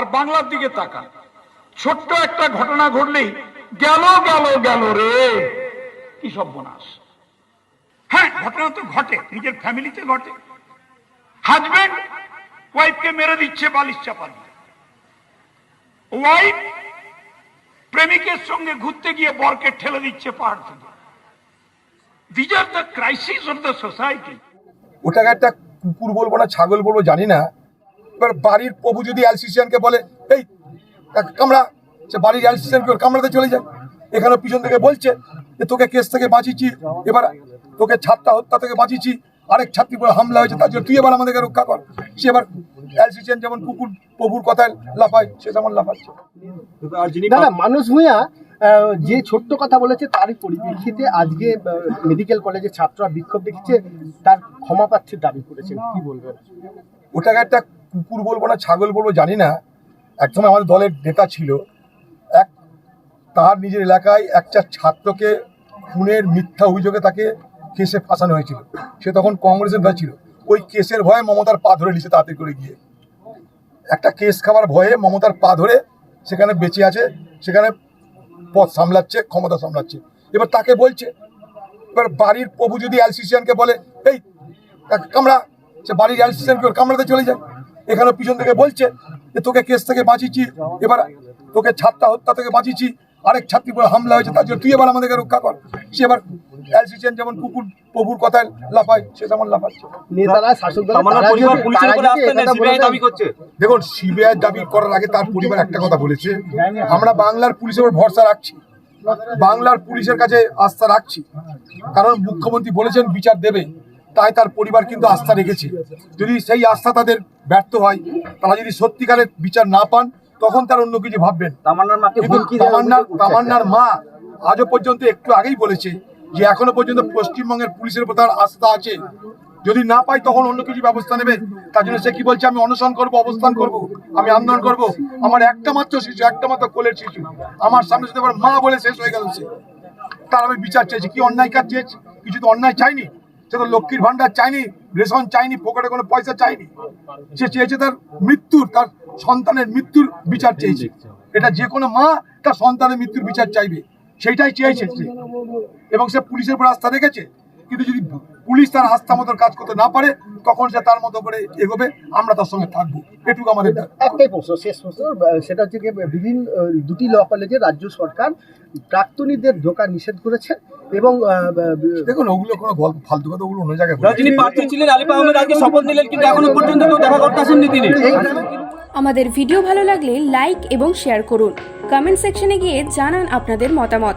আর বাংলার দিকে তাকা ছোট্ট একটা ঘটনা ঘটলেই গেল গেল গেল রে। কি সর্বনাশ। হ্যাঁ ঘটনা তো ঘটে, নিজের ফ্যামিলিতে ঘটে। হাজবেন্ড ওয়াইফকে মেরে দিচ্ছে বালিশ চাপা দিয়ে। ওয়াইফ প্রেমিকের সঙ্গে ঘুরতে গিয়ে বরকে ঠেলে দিচ্ছে পাহাড় থেকে। These are the crisis of the society ওটাকে একটা কুকুর বলব না, ছাগল বলব জানি না এবার বাড়ির প্রভু যদি অ্যালসিসিয়ানকে বলে এই কামড়া। সে বাড়ির অ্যালসিসিয়ানকে ওর কামড়াতে চলে যায়? এখানে পিছন থেকে বলছে যে তোকে কেস থেকে বাঁচিয়েছি এবার তোকে ছাত্রা হত্যা থেকে বাঁচিয়েছি। আরেক ছাত্রী উপরে হামলা হয়েছে তার জন্য তুই এবার আমাদেরকে রক্ষা কর। সে এবার অ্যালসিসিয়ান যেমন কুকুর প্রভুর কথায় লাফায় সে তেমন লাফাচ্ছে। মানুষ ভূঁইয়া যে ছোট্ট কথা বলেছে তারই পরিপ্রেক্ষিতে আজকে মেডিকেল কলেজে ছাত্ররা বিক্ষোভ দেখেছে তার ক্ষমা প্রার্থীর দাবি করেছেন। কি বলবেন? ওটাকে একটা কুকুর বলব না, ছাগল বলব, জানি না। একসময় আমাদের দলের নেতা ছিল। এক, তার নিজের এলাকায় একটা ছাত্রকে খুনের মিথ্যা অভিযোগে তাকে কেসে ফাঁসানো হয়েছিল। সে তখন কংগ্রেসের নেতা ছিল। ওই কেসের ভয়ে মমতার পা ধরে নিছে তাড়াতাড়ি করে গিয়ে। একটা কেস খাবার ভয়ে মমতার পা ধরে সেখানে বেঁচে আছে, সেখানে পথ সামলাচ্ছে, ক্ষমতা সামলাচ্ছে। এবার তাকে বলছে, এবার বাড়ির প্রভু যদি অ্যালসিসিয়ানকে বলে, এই, কামড়া। সে বাড়ির অ্যালসিসিয়ানকে কামড়াতে চলে যায়। এখানে পিছন থেকে বলছে যে তোকে কেস থেকে বাঁচিয়েছি এবার তোকে ছাত্রা হত্যা থেকে বাঁচিয়েছি আরেক ছাত্রী উপরে হামলা হয়েছে তার জন্য তুই এবার আমাদেরকে রক্ষা কর। সে এবার অ্যালসিসিয়ান যেমন কুকুর প্রভুর কথায় লাফায় সে তেমন লাফাচ্ছে। দেখুন সিবিআই দাবি করার আগে তার পরিবার একটা কথা বলেছে আমরা বাংলার পুলিশের উপর ভরসা রাখছি। বাংলার পুলিশের কাছে আস্থা রাখছি। কারণ মুখ্যমন্ত্রী বলেছেন বিচার দেবে। তাই তার পরিবার কিন্তু আস্থা রেখেছে। যদি সেই আস্থা তাদের ব্যর্থ হয় তারা যদি সত্যিকারের বিচার না পান তখন তার অন্য কিছু ভাববেন। তামান্নার তামান্নার মা আজও পর্যন্ত একটু আগেই বলেছে যে এখনও পর্যন্ত পশ্চিমবঙ্গের পুলিশের উপর তার আস্থা আছে। যদি না পাই তখন অন্য কিছু ব্যবস্থা নেবে। তার জন্য সে কি বলছে আমি অনশন করব অবস্থান করব আমি আন্দোলন করব। আমার একটা মাত্র শিশু একটা মাত্র কোলের শিশু। আমার সামনে যদি আবার মা বলে শেষ হয়ে গেল সে তার আমি বিচার চেয়েছি। কি অন্যায় কাজ চেয়েছি? কিছু তো অন্যায় চাইনি? সে তো লক্ষ্মীর ভান্ডার চাইনি, রেশন চাইনি, পকেটে কোনো পয়সা চাইনি। সে চেয়েছে তার মৃত্যুর, তার সন্তানের মৃত্যুর বিচার চেয়েছে। এটা যে কোনো মা তার সন্তানের মৃত্যুর বিচার চাইবে। সেইটাই চেয়েছে এবং সে পুলিশের উপর আস্থা রেখেছে। কিন্তু যদি পুলিশ তার আস্থা মতো কাজ করতে না পারে তখন সে তার মতো করে এগোবে আমরা তার সঙ্গে থাকব। এটুকু আমাদের একটাই প্রশ্ন শেষ প্রশ্ন সেটা হচ্ছে গিয়ে বিভিন্ন দুটি ল কলেজে রাজ্য সরকার প্রাক্তনীদের ঢোকা নিষেধ করেছে এবং দেখুন ওগুলো কোনো গল্প ফালতু কথা ওগুলো অন্য জায়গায় যারা যিনি প্রার্থী ছিলেন আলিফ আহমেদ আজকে শপথ নিলেন কিন্তু এখনও পর্যন্ত কেউ দেখা করতে আসেননি তিনি। আমাদের ভিডিও ভালো লাগলে লাইক এবং শেয়ার করুন। কমেন্ট সেকশনে গিয়ে জানান আপনাদের মতামত।